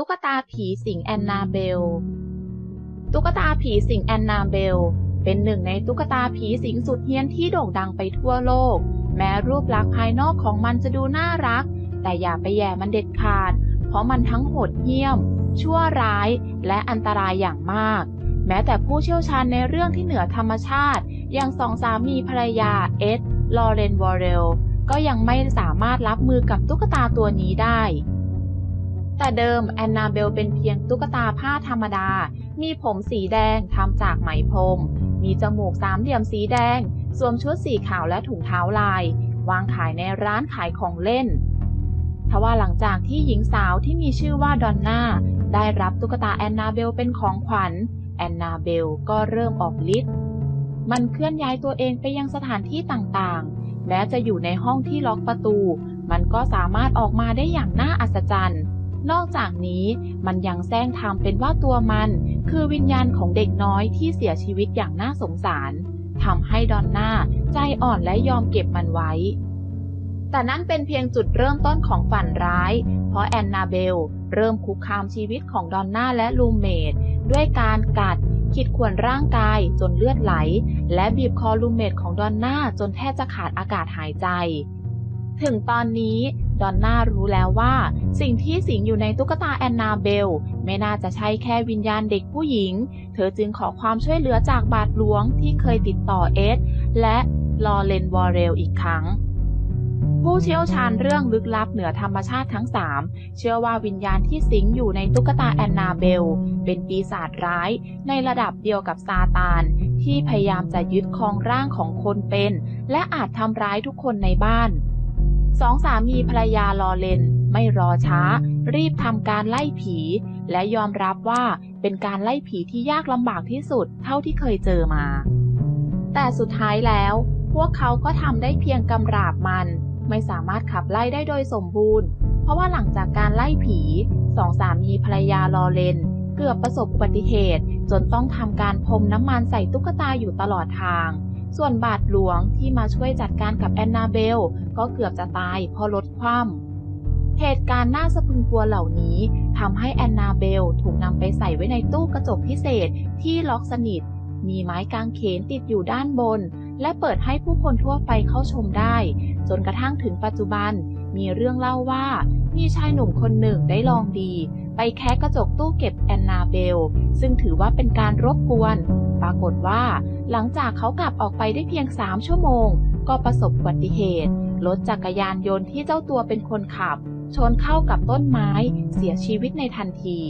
ตุ๊กตาผีสิงแอนนาเบล ตุ๊กตาผีสิงแอนนาเบล เป็นหนึ่งในตุ๊กตาผีสิงสุดเฮี้ยนที่โด่งดังไปทั่วโลก แม้รูปลักษณ์ภายนอกของมันจะดูน่ารัก แต่อย่าไปแย่มันเด็ดขาด เพราะมันทั้งโหดเหี้ยม ชั่วร้าย และอันตรายอย่างมาก แม้แต่ผู้เชี่ยวชาญในเรื่องที่เหนือธรรมชาติ อย่างสองสามีภรรยาเอ็ด ลอเรนวอร์เรล ก็ยังไม่สามารถรับมือกับตุ๊กตาตัวนี้ได้ แต่เดิมแอนนาเบลเป็นเพียงตุ๊กตาผ้าธรรมดา มีผมสีแดงทำจากไหมพรม มีจมูกสามเหลี่ยมสีแดง สวมชุดสีขาวและถุงเท้าลาย วางขายในร้านขายของเล่นทว่าหลังจากที่หญิงสาวที่มีชื่อว่าดอนน่าได้รับตุ๊กตาแอนนาเบลเป็นของขวัญ แอนนาเบลก็เริ่มออกฤทธิ์ มันเคลื่อนย้ายตัวเองไปยังสถานที่ต่างๆ แม้จะอยู่ในห้องที่ล็อกประตู มันก็สามารถออกมาได้อย่างน่าอัศจรรย์ นอกจากนี้มันยังแซงทำเป็นว่าตัวมัน คือวิญญาณของเด็กน้อยที่เสียชีวิตอย่างน่าสงสารทำให้ดอนน่าใจอ่อนและยอมเก็บมันไว้ แต่นั่นเป็นเพียงจุดเริ่มต้นของฝันร้าย เพราะแอนนาเบล เริ่มคุกคามชีวิตของดอนน่าและลูเมดด้วยการกัดขีดข่วนร่างกายจนเลือดไหล และบีบคอลูเมดของดอนน่าจนแทบจะขาดอากาศหายใจ ถึงตอนนี้ ดอนน่ารู้แล้วว่า สิ่งที่สิงอยู่ในตุ๊กตาแอนนาเบล ไม่น่าจะใช่แค่วิญญาณเด็กผู้หญิง เธอจึงขอความช่วยเหลือจากบาทหลวงที่เคยติดต่อเอสและลอเรนวอร์เรลอีกครั้ง ผู้เชี่ยวชาญเรื่องลึกลับเหนือธรรมชาติทั้ง 3 เชื่อว่าวิญญาณที่สิงอยู่ในตุ๊กตาแอนนาเบล เป็นปีศาจร้ายในระดับเดียวกับซาตาน ที่พยายามจะยึดครองร่างของคนเป็น และอาจทำร้ายทุกคนในบ้าน สองสามีภรรยาลอเลนไม่รอช้า รีบทำการไล่ผี และยอมรับว่าเป็นการไล่ผีที่ยากลำบากที่สุดเท่าที่เคยเจอมา แต่สุดท้ายแล้ว พวกเขาก็ทำได้เพียงกำราบมัน ไม่สามารถขับไล่ได้โดยสมบูรณ์ เพราะว่าหลังจากการไล่ผีสองสามีภรรยาลอเลน เกือบประสบอุบัติเหตุ จนต้องทำการพรมน้ำมันใส่ตุ๊กตาอยู่ตลอดทาง ส่วนบาทหลวงที่มาช่วยจัดการกับแอนนาเบล ก็เกือบจะตายเพราะรถคว่ำเหตุการณ์น่าสะพรึงกลัวเหล่านี้ทำให้แอนนาเบลถูกนำไปใส่ไว้ในตู้กระจกพิเศษที่ล็อกสนิท มีไม้กางเขนติดอยู่ด้านบน และเปิดให้ผู้คนทั่วไปเข้าชมได้ จนกระทั่งถึงปัจจุบัน มีเรื่องเล่าว่า มีชายหนุ่มคนหนึ่งได้ลองดี ไปแคะกระจกตู้เก็บแอนนาเบล ซึ่งถือว่าเป็นการรบกวน ปรากฏว่า หลังจากเขากลับออกไปได้เพียง 3 ชั่วโมง ก็ประสบอุบัติเหตุ รถจักรยานยนต์ที่เจ้าตัวเป็นคนขับ ชนเข้ากับต้นไม้ เสียชีวิตในทันที